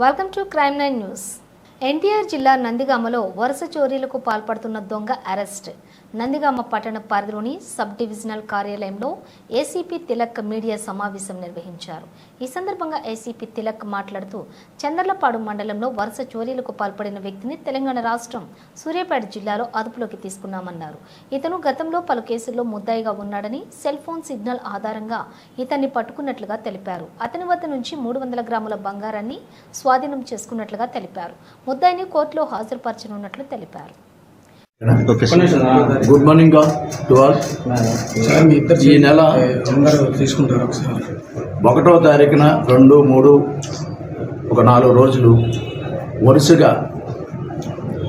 Welcome to crime nine news NTR జిల్లా నందిగామలో వరుస చోరీలకు పాల్పడుతున్న దొంగ అరెస్ట్. నందిగామ పట్టణ పరిధిలోని సబ్ డివిజనల్ కార్యాలయంలో ఏసీపీ తిలక్ మీడియా సమావేశం నిర్వహించారు. ఈ సందర్భంగా ఏసీపీ తిలక్ మాట్లాడుతూ చందర్లపాడు మండలంలో వరుస చోరీలకు పాల్పడిన వ్యక్తిని తెలంగాణ రాష్ట్రం సూర్యాపేట జిల్లాలో అదుపులోకి తీసుకున్నామన్నారు. ఇతను గతంలో పలు కేసుల్లో ముద్దాయిగా ఉన్నాడని సెల్ ఫోన్ సిగ్నల్ ఆధారంగా ఇతన్ని పట్టుకున్నట్లుగా తెలిపారు. అతని వద్ద నుంచి మూడు వందల గ్రాముల బంగారాన్ని స్వాధీనం చేసుకున్నట్లుగా తెలిపారు. ముద్దాయిని కోర్టులో హాజరుపరచనున్నట్లు తెలిపారు. గుడ్ మార్నింగ్ టు ఆల్ ఈ నెల తీసుకుంటారు ఒకసారి? ఒకటో తారీఖున రెండు మూడు ఒక నాలుగు రోజులు వరుసగా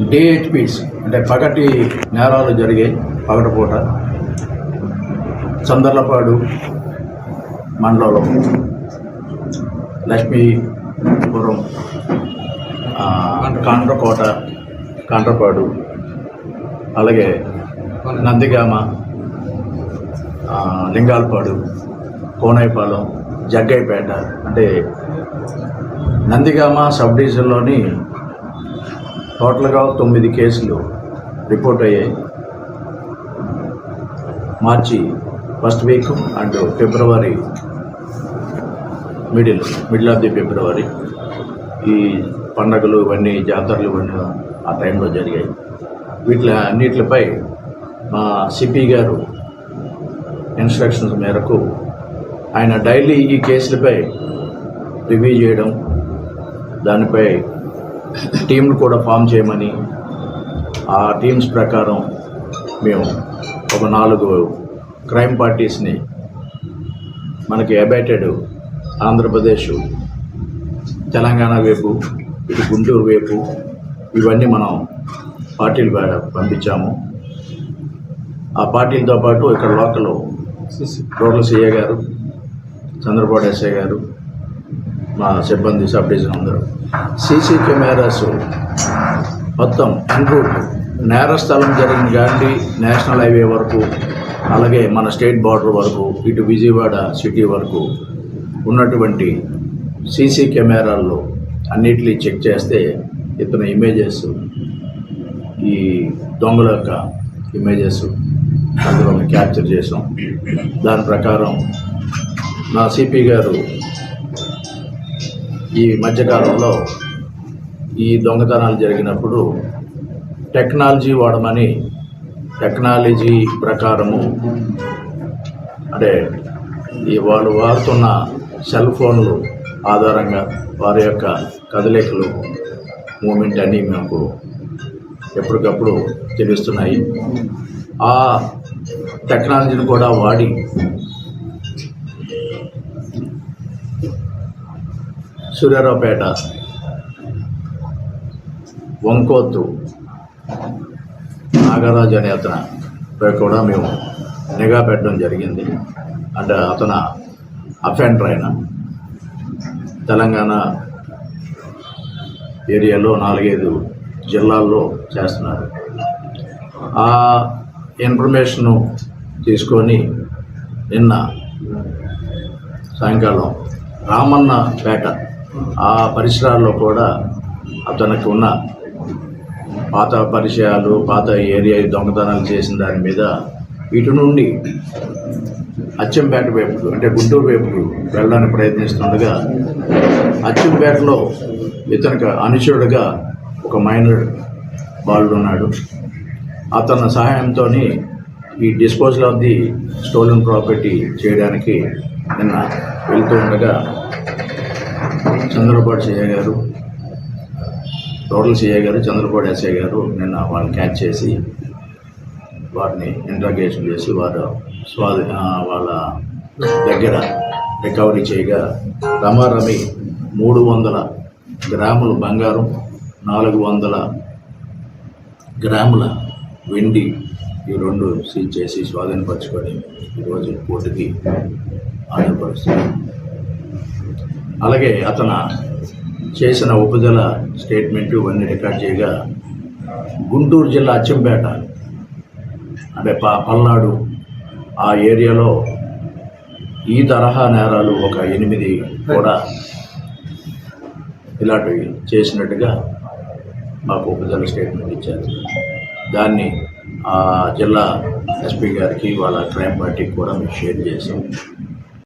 డిహెచ్పిస్ అంటే పగటి నేరాలు జరిగాయి పగటిపూట చందర్లపాడు మండలంలో లక్ష్మీపురం కాండ్రకోట కాండ్రపాడు అలాగే నందిగామ లింగాలపాడు కోనైపాలెం జగ్గైపేట అంటే నందిగామ సబ్ డివిజన్లోని టోటల్గా తొమ్మిది కేసులు రిపోర్ట్ అయ్యాయి. March first week and February middle middle of the February ఈ పండగలు ఇవన్నీ జాతరలు ఇవన్నీ ఆ టైంలో జరిగాయి. వీటి అన్నిటిపై మా సిపి గారు ఇన్స్ట్రక్షన్స్ మేరకు ఆయన డైలీ ఈ కేసులపై రివ్యూ చేయడం దానిపై టీంలు కూడా ఫామ్ చేయమని ఆ టీమ్స్ ప్రకారం మేము ఒక నాలుగు క్రైమ్ పార్టీస్ని మనకి అబైటెడ్ ఆంధ్రప్రదేశ్ తెలంగాణ వైపు ఇటు గుంటూరు వైపు ఇవన్నీ మనం పార్టీలు పంపించాము. ఆ పార్టీలతో పాటు ఇక్కడ లోకల్ రోడ్ల సిఏ గారు చంద్రబాబు ఎస్ఐ గారు మా సిబ్బంది సబ్ డివిజన్ అందరూ. సీసీ కెమెరాస్ మొత్తం ఎన్రూట్ నేరస్థలం జరిగిన గాంధీ నేషనల్ హైవే వరకు అలాగే మన స్టేట్ బార్డర్ వరకు ఇటు విజయవాడ సిటీ వరకు ఉన్నటువంటి సీసీ కెమెరాల్లో అన్నిటినీ చెక్ చేస్తే ఇతని ఇమేజెస్ ఈ దొంగల యొక్క ఇమేజెస్ అందులో క్యాప్చర్ చేసాం. దాని ప్రకారం నా సిపి గారు ఈ మధ్యకాలంలో ఈ దొంగతనాలు జరిగినప్పుడు టెక్నాలజీ వాడమని టెక్నాలజీ ప్రకారము అంటే ఈ వాళ్ళు వాడుతున్న సెల్ ఫోన్లు ఆధారంగా వారి యొక్క కదలికలు మూమెంట్ అని మాకు ఎప్పటికప్పుడు తెలుస్తున్నాయి. ఆ టెక్నాలజీని కూడా వాడి సూర్యారావుపేట వంకోత్తు నాగరాజు అనే అతను కూడా మేము నిఘా పెట్టడం జరిగింది. అంటే అతను అఫెండర్ అయిన తెలంగాణ ఏరియాలో నాలుగైదు జిల్లాల్లో చేస్తున్నారు. ఆ ఇన్ఫర్మేషను తీసుకొని నిన్న సాయంకాలం రామన్నపేట ఆ పరిసరాల్లో కూడా అతనికి ఉన్న పాత పరిచయాలు పాత ఏరియా దొంగతనాలు చేసిన దాని మీద ఇటు నుండి అచ్చంపేట వైపుకు అంటే గుంటూరు వైపుకు వెళ్ళడానికి ప్రయత్నిస్తుండగా అచ్చంపేటలో ఇతనికి అనుచరుడుగా ఒక మైనర్ బాలుడు ఉన్నాడు అతని సహాయంతో ఈ disposal of the stolen property చేయడానికి నిన్న వెళ్తూ ఉండగా చంద్రబాబు సిఐ గారు టోటల్ సిఐ గారు చంద్రబాబు ఎస్ఐ గారు నిన్న వాళ్ళని క్యాచ్ చేసి వారిని ఇంట్రాగేషన్ చేసి వారు స్వాధి వాళ్ళ దగ్గర రికవరీ చేయగా రమారమి మూడు వందల గ్రాములు బంగారం నాలుగు వందల గ్రాముల వెండి ఈ రెండు సీజ్ చేసి స్వాధీనపరచుకొని ఈరోజు కోర్టుకి హాజరుపరుస్తుంది అలాగే అతను చేసిన ఉపజల స్టేట్మెంట్ ఇవన్నీ రికార్డ్ చేయగా గుంటూరు జిల్లా అచ్చంపేట అంటే ప పల్నాడు ఆ ఏరియాలో ఈ తరహా నేరాలు ఒక ఎనిమిది కూడా ఇలాంటివి చేసినట్టుగా మాకు ఉపజల స్టేట్మెంట్ ఇచ్చారు. దాన్ని ఆ జిల్లా ఎస్పీ గారికి వాళ్ళ క్రైమ్ పార్టీకి కూడా మేము షేర్ చేసాం.